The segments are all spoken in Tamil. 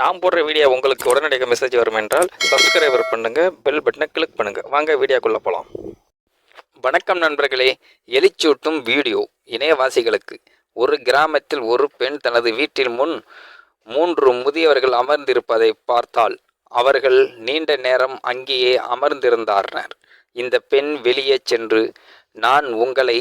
நான் போடுற வீடியோ உங்களுக்கு உடனடியாக மெசேஜ் வரும் என்றால் சப்ஸ்கிரைபர் பண்ணுங்கள் பெல் பட்டனை கிளிக் பண்ணுங்கள் வாங்க வீடியோக்குள்ளே போகலாம் வணக்கம் நண்பர்களே. எலிச்சூட்டும் வீடியோ இணையவாசிகளுக்கு. ஒரு கிராமத்தில் ஒரு பெண் தனது வீட்டில் முன் மூன்று முதியவர்கள் அமர்ந்திருப்பதை பார்த்தால் அவர்கள் நீண்ட நேரம் அங்கேயே அமர்ந்திருந்தார்கள். இந்த பெண் வெளியே சென்று நான் உங்களை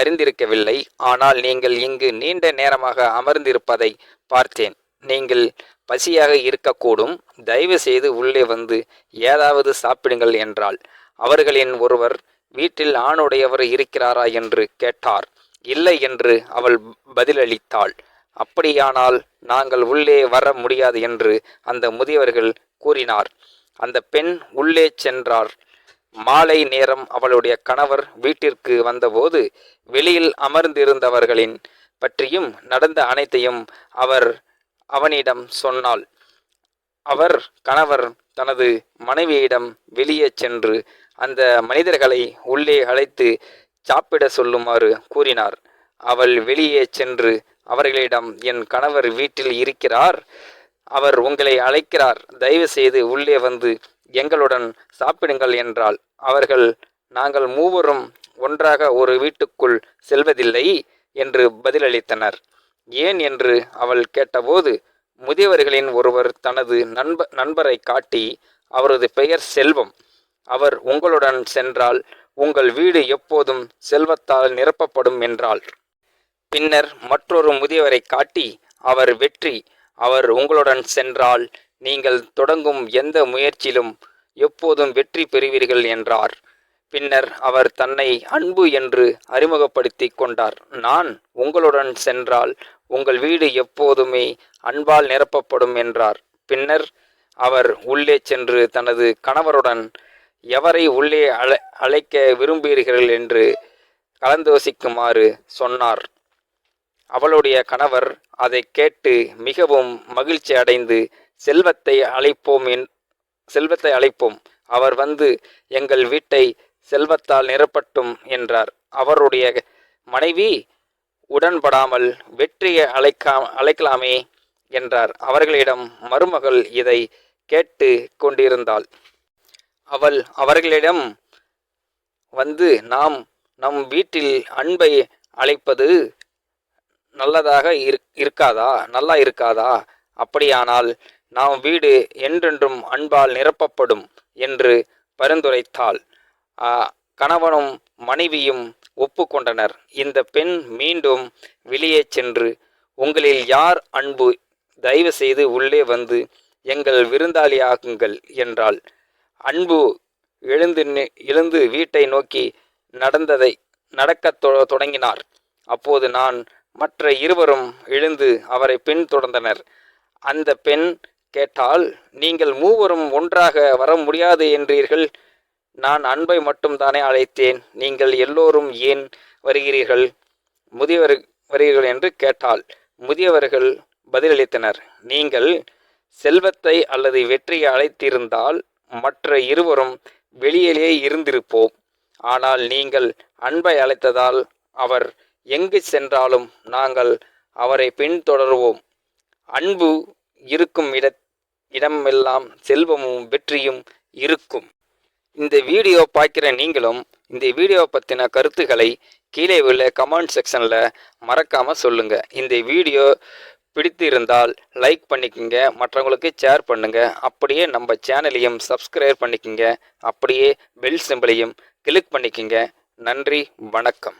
அறிந்திருக்கவில்லை. ஆனால் நீங்கள் இங்கு நீண்ட நேரமாக அமர்ந்திருப்பதை பார்த்தேன். நீங்கள் பசியாக இருக்கக்கூடும். தயவு செய்து உள்ளே வந்து ஏதாவது சாப்பிடுங்கள் என்றாள். அவர்களின் ஒருவர் வீட்டில் ஆணுடையவர் இருக்கிறாரா? என்று கேட்டார். இல்லை என்று அவள் பதிலளித்தாள். அப்படியானால் நாங்கள் உள்ளே வர முடியாது என்று அந்த முதியவர்கள் கூறினார். அந்த பெண் உள்ளே சென்றார். மாலை நேரம் அவளுடைய கணவர் வீட்டிற்கு வந்தபோது வெளியில் அமர்ந்திருந்தவர்களின் பற்றியும் நடந்த அனைத்தையும் அவர் அவனிடம் சொன்னாள். அவர் கணவர் தனது மனைவியிடம் வெளியே சென்று அந்த மனிதர்களை உள்ளே அழைத்து சாப்பிட சொல்லுமாறு கூறினார். அவள் வெளியே சென்று அவர்களிடம் என் கணவர் வீட்டில் இருக்கிறார். அவர் உங்களை அழைக்கிறார். தயவு செய்து உள்ளே வந்து எங்களுடன் சாப்பிடுங்கள் என்றால் அவர்கள் நாங்கள் மூவரும் ஒன்றாக ஒரு வீட்டுக்குள் செல்வதில்லை என்று பதிலளித்தனர். ஏன் என்று அவள் கேட்டபோது முதியவர்களின் ஒருவர் தனது நண்ப நண்பரை காட்டி அவரது பெயர் செல்வம். அவர் உங்களுடன் சென்றால் உங்கள் வீடு எப்போதும் செல்வத்தால் நிரப்பப்படும் என்றாள். பின்னர் மற்றொரு முதியவரை காட்டி அவர் வெற்றி அவர் உங்களுடன் சென்றால் நீங்கள் தொடங்கும் எந்த முயற்சியிலும் எப்போதும் வெற்றி பெறுவீர்கள் என்றார். பின்னர் அவர் தன்னை அன்பு என்று அறிமுகப்படுத்தி கொண்டார். நான் உங்களுடன் சென்றால் உங்கள் வீடு எப்போதுமே அன்பால் நிரப்பப்படும் என்றார். பின்னர் அவர் உள்ளே சென்று தனது கணவருடன் எவரை உள்ளே அழை அழைக்க விரும்புகிறீர்கள்? என்று கலந்தோசிக்குமாறு சொன்னார். அவளுடைய கணவர் அதை கேட்டு மிகவும் மகிழ்ச்சி அடைந்து செல்வத்தை அழைப்போம் என் செல்வத்தை அழைப்போம். அவர் வந்து எங்கள் வீட்டை செல்வத்தால் நிரப்பட்டும் என்றார். அவருடைய மனைவி உடன்படாமல் வெற்றியை அழைக்கா அழைக்கலாமே என்றார். அவர்களிடம் மருமகள் இதை கேட்டு கொண்டிருந்தாள். அவள் அவர்களிடம் வந்து நாம் நம் வீட்டில் அன்பை அழைப்பது நல்லதாக இருக்காதா? நல்லா இருக்காதா? அப்படியானால் நாம் வீடு என்றென்றும் அன்பால் நிரப்பப்படும் என்று பரிந்துரைத்தாள். கணவனும் மனைவியும் ஒப்புக்கொண்டனர். இந்த பெண் மீண்டும் வெளியே சென்று உங்களில் யார் அன்பு? தயவு செய்து உள்ளே வந்து எங்கள் விருந்தாளியாகுங்கள் என்றாள். அன்பு எழுந்து நி- எழுந்து வீட்டை நோக்கி நடந்ததை நடக்கத் தொ- தொடங்கினார். அப்போது நான் மற்ற இருவரும் எழுந்து அவரை பின்தொடர்ந்தனர் அந்த பெண் கேட்டால் நீங்கள் மூவரும் ஒன்றாக வர முடியாது என்றீர்கள். நான் அன்பை மட்டும்தானே அழைத்தேன். நீங்கள் எல்லோரும் ஏன் வருகிறீர்கள்? முதியவர் வருகிறீர்கள் என்று கேட்டால் முதியவர்கள் பதிலளித்தனர். நீங்கள் செல்வத்தை அல்லது வெற்றியை அழைத்திருந்தால் மற்ற இருவரும் வெளியிலேயே இருந்திருப்போம். ஆனால் நீங்கள் அன்பை அழைத்ததால் அவர் எங்கு சென்றாலும் நாங்கள் அவரை பின்தொடருவோம். அன்பு இருக்கும் இட இடமெல்லாம் செல்வமும் வெற்றியும் இருக்கும். இந்த வீடியோ பார்க்குற நீங்களும் இந்த வீடியோ பற்றின கருத்துக்களை கீழே உள்ள கமெண்ட் செக்ஷனில் மறக்காமல் சொல்லுங்கள் இந்த வீடியோ பிடித்து இருந்தால் லைக் பண்ணிக்கோங்க மற்றவங்களுக்கு ஷேர் பண்ணுங்கள் அப்படியே நம்ம சேனலையும் சப்ஸ்கிரைப் பண்ணிக்கோங்க. அப்படியே பெல் சிம்பிளையும் கிளிக் பண்ணிக்கோங்க. நன்றி வணக்கம்.